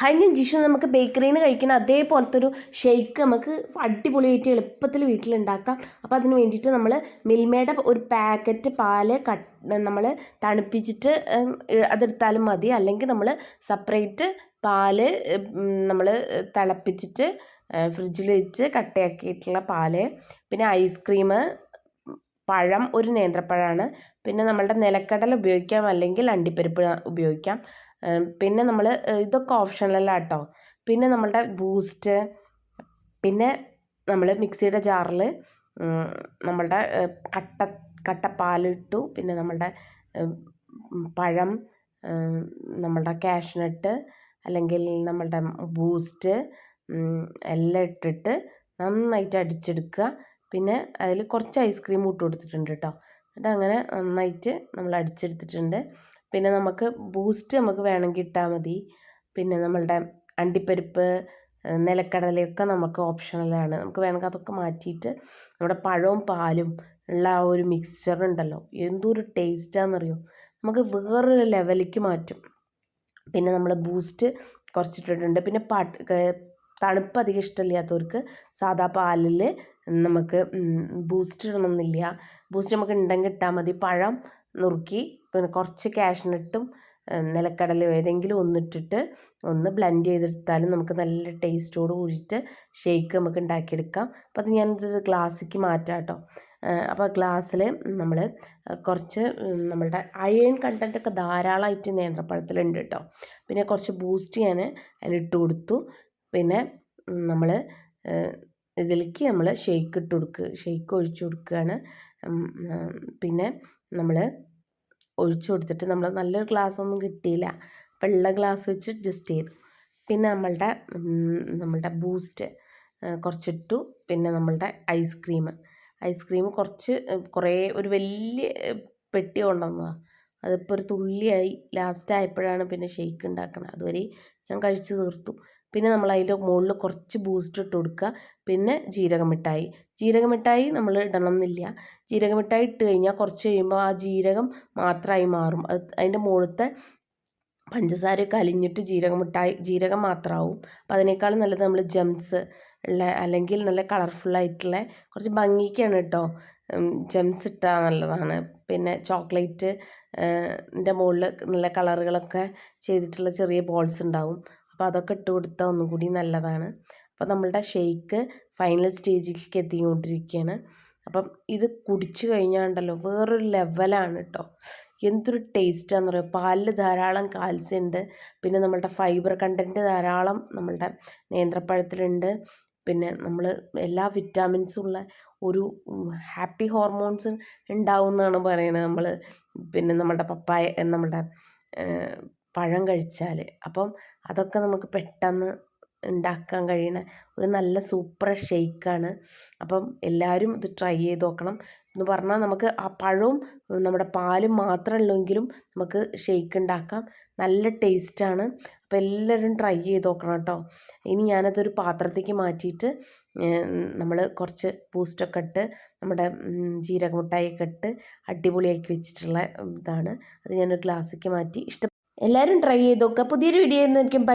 കഴിഞ്ഞ ജിഷു നമുക്ക് ബേക്കറിയിൽ നിന്ന് കഴിക്കുന്ന അതേപോലത്തെ ഒരു ഷെയ്ക്ക് നമുക്ക് അടിപൊളിയായിട്ട് എളുപ്പത്തിൽ വീട്ടിലുണ്ടാക്കാം. അപ്പോൾ അതിന് വേണ്ടിയിട്ട് നമ്മൾ മിൽമയുടെ ഒരു പാക്കറ്റ് പാൽ കട്ട് നമ്മൾ തണുപ്പിച്ചിട്ട് അതെടുത്താലും മതി. അല്ലെങ്കിൽ നമ്മൾ സെപ്പറേറ്റ് പാൽ നമ്മൾ തിളപ്പിച്ചിട്ട് ഫ്രിഡ്ജിൽ വെച്ച് കട്ടയാക്കിയിട്ടുള്ള പാൽ പിന്നെ ഐസ്ക്രീം പഴം ഒരു നേന്ത്രപ്പഴമാണ് പിന്നെ നമ്മളുടെ നിലക്കടല ഉപയോഗിക്കാം അല്ലെങ്കിൽ അണ്ടിപ്പരിപ്പ് ഉപയോഗിക്കാം. പിന്നെ നമ്മൾ ഇതൊക്കെ ഓപ്ഷണലാണ് കേട്ടോ. പിന്നെ നമ്മളുടെ ബൂസ്റ്റ് പിന്നെ നമ്മൾ മിക്സിയുടെ ജാറിൽ നമ്മളുടെ കട്ട കട്ടപ്പാലിട്ടു പിന്നെ നമ്മളുടെ പഴം നമ്മളുടെ കാഷ്നട്ട് അല്ലെങ്കിൽ നമ്മളുടെ ബൂസ്റ്റ് എല്ലാം ഇട്ടിട്ട് നന്നായിട്ട് അടിച്ചെടുക്കുക. പിന്നെ അതിൽ കുറച്ച് ഐസ്ക്രീം ഇട്ട് കൊടുത്തിട്ടുണ്ട് കേട്ടോ എന്നിട്ട് അങ്ങനെ നന്നായിട്ട് നമ്മൾ അടിച്ചെടുത്തിട്ടുണ്ട്. പിന്നെ നമുക്ക് ബൂസ്റ്റ് നമുക്ക് വേണമെങ്കിൽ ഇട്ടാൽ മതി. പിന്നെ നമ്മളുടെ അണ്ടിപ്പരിപ്പ് നിലക്കടലയൊക്കെ നമുക്ക് ഓപ്ഷണലാണ് നമുക്ക് വേണമെങ്കിൽ അതൊക്കെ മാറ്റിയിട്ട് നമ്മുടെ പഴവും പാലും ഉള്ള ആ ഒരു മിക്സ്ചർ ഉണ്ടല്ലോ. എന്തൊരു ടേസ്റ്റാണെന്നറിയോ നമുക്ക് വേറൊരു ലെവലിലേക്ക് മാറ്റും. പിന്നെ നമ്മൾ ബൂസ്റ്റ് കുറച്ചിട്ടിട്ടുണ്ട്. പിന്നെ തണുപ്പ് അധികം ഇഷ്ടമില്ലാത്തവർക്ക് സാദാ പാലിൽ നമുക്ക് ബൂസ്റ്റ് ഇടണമെന്നില്ല ബൂസ്റ്റ് നമുക്ക് ഉണ്ടെങ്കിൽ ഇട്ടാൽ മതി. പഴം നുറുക്കി പിന്നെ കുറച്ച് കാഷ്നട്ടും നിലക്കടലയോ ഏതെങ്കിലും ഒന്നിട്ടിട്ട് ഒന്ന് ബ്ലെൻഡ് ചെയ്തെടുത്താലും നമുക്ക് നല്ല ടേസ്റ്റോട് കൂടിയിട്ട് ഷേക്ക് നമുക്ക് ഉണ്ടാക്കിയെടുക്കാം അപ്പോൾ അത് ഞാനൊരു ഗ്ലാസ്സിക്ക് മാറ്റാം കേട്ടോ അപ്പോൾ ഗ്ലാസ്സിൽ നമ്മൾ കുറച്ച് നമ്മളുടെ അയൺ ഒക്കെ ധാരാളമായിട്ട് നേന്ത്രപ്പഴത്തിലുണ്ട് കേട്ടോ പിന്നെ കുറച്ച് ബൂസ്റ്റ് ഞാൻ അതിലിട്ട് കൊടുത്തു. പിന്നെ നമ്മൾ ഇതിലേക്ക് നമ്മൾ ഷെയ്ക്ക് ഇട്ട് കൊടുക്കുക ഷെയ്ക്ക് ഒഴിച്ചു കൊടുക്കുകയാണ് പിന്നെ നമ്മൾ ഒഴിച്ചു കൊടുത്തിട്ട് നമ്മൾ നല്ലൊരു ഗ്ലാസ് ഒന്നും കിട്ടിയില്ല. അപ്പം ഉള്ള ഗ്ലാസ് വെച്ച് അഡ്ജസ്റ്റ് ചെയ്തു. പിന്നെ നമ്മളുടെ നമ്മളുടെ ബൂസ്റ്റ് കുറച്ചിട്ടു. പിന്നെ നമ്മളുടെ ഐസ്ക്രീം ഐസ്ക്രീം കുറച്ച് കുറേ ഒരു വലിയ പെട്ടി കൊണ്ടുവന്നതാണ് അതിപ്പോൾ ഒരു തുള്ളിയായി. ലാസ്റ്റ് ആയപ്പോഴാണ് പിന്നെ ഷെയ്ക്ക് ഉണ്ടാക്കുന്നത് അതുവരെ ഞാൻ കഴിച്ച് തീർത്തു. പിന്നെ നമ്മൾ അതിന്റെ മുകളിൽ കുറച്ച് ബൂസ്റ്റ് ഇട്ട് കൊടുക്കുക. പിന്നെ ജീരകമിട്ടായി. ജീരകമിട്ടായി നമ്മൾ ഇടണം എന്നില്ല ജീരക ഇട്ട് കഴിഞ്ഞാൽ കുറച്ച് കഴിയുമ്പോൾ ആ ജീരകം മാത്രമായി മാറും. അത് അതിന്റെ മുകളിലത്തെ പഞ്ചസാരയൊക്കെ അലിഞ്ഞിട്ട് ജീരകമിട്ടായി ജീരകം മാത്രമാവും. അപ്പോൾ അതിനേക്കാളും നല്ലത് നമ്മൾ ജംസ് ഉള്ള അല്ലെങ്കിൽ നല്ല കളർഫുള്ളായിട്ടുള്ള കുറച്ച് ഭംഗിക്കാണ് കേട്ടോ. ജംസ് ഇട്ടാൽ നല്ലതാണ്. പിന്നെ ചോക്ലേറ്റ് ന്റെ മുകളിൽ നല്ല കളറുകളൊക്കെ ചെയ്തിട്ടുള്ള ചെറിയ ബോൾസ് ഉണ്ടാവും. അപ്പോൾ അതൊക്കെ ഇട്ട് കൊടുത്താൽ ഒന്നും കൂടി നല്ലതാണ് അപ്പോൾ നമ്മളുടെ ഷെയ്ക്ക് ഫൈനൽ സ്റ്റേജിലേക്ക് എത്തിക്കൊണ്ടിരിക്കുകയാണ് അപ്പം ഇത് കുടിച്ചു കഴിഞ്ഞാൽ ഉണ്ടല്ലോ വേറൊരു ലെവലാണ് കേട്ടോ എന്തൊരു ടേസ്റ്റാന്ന് പറയുക പാലിൽ ധാരാളം കാൽസ്യം ഉണ്ട്. പിന്നെ നമ്മളുടെ ഫൈബർ കണ്ടന്റ് ധാരാളം നമ്മളുടെ നേന്ത്രപ്പഴത്തിലുണ്ട്. പിന്നെ നമ്മൾ എല്ലാ വിറ്റാമിൻസും ഉള്ള ഒരു ഹാപ്പി ഹോർമോൺസ് ഉണ്ടാവും എന്നാണ് പറയുന്നത് നമ്മൾ പിന്നെ നമ്മുടെ പപ്പായ നമ്മുടെ പഴം കഴിച്ചാൽ അപ്പം അതൊക്കെ നമുക്ക് പെട്ടെന്ന് ഉണ്ടാക്കാൻ കഴിയുന്ന ഒരു നല്ല സൂപ്പർ ഷെയ്ക്കാണ് അപ്പം എല്ലാവരും ഇത് ട്രൈ ചെയ്ത് നോക്കണം എന്ന് പറഞ്ഞാൽ നമുക്ക് ആ പഴവും നമ്മുടെ പാലും മാത്രമല്ലെങ്കിലും നമുക്ക് ഷെയ്ക്ക് ഉണ്ടാക്കാം. നല്ല ടേസ്റ്റാണ്. അപ്പോൾ എല്ലാവരും ട്രൈ ചെയ്ത് നോക്കണം കേട്ടോ. ഇനി ഞാനതൊരു പാത്രത്തേക്ക് മാറ്റിയിട്ട് നമ്മൾ കുറച്ച് ബൂസ്റ്റൊക്കെ ഇട്ട് നമ്മുടെ ജീരക മുട്ടായിയൊക്കെ ഇട്ട് അടിപൊളിയാക്കി വെച്ചിട്ടുള്ള ഇതാണ്. അത് ഞാനൊരു ഗ്ലാസ്സിലേക്ക് മാറ്റി. ഇഷ്ടം എല്ലാവരും ട്രൈ ചെയ്ത് നോക്കുക പുതിയൊരു വീഡിയോ ആയിരുന്നു.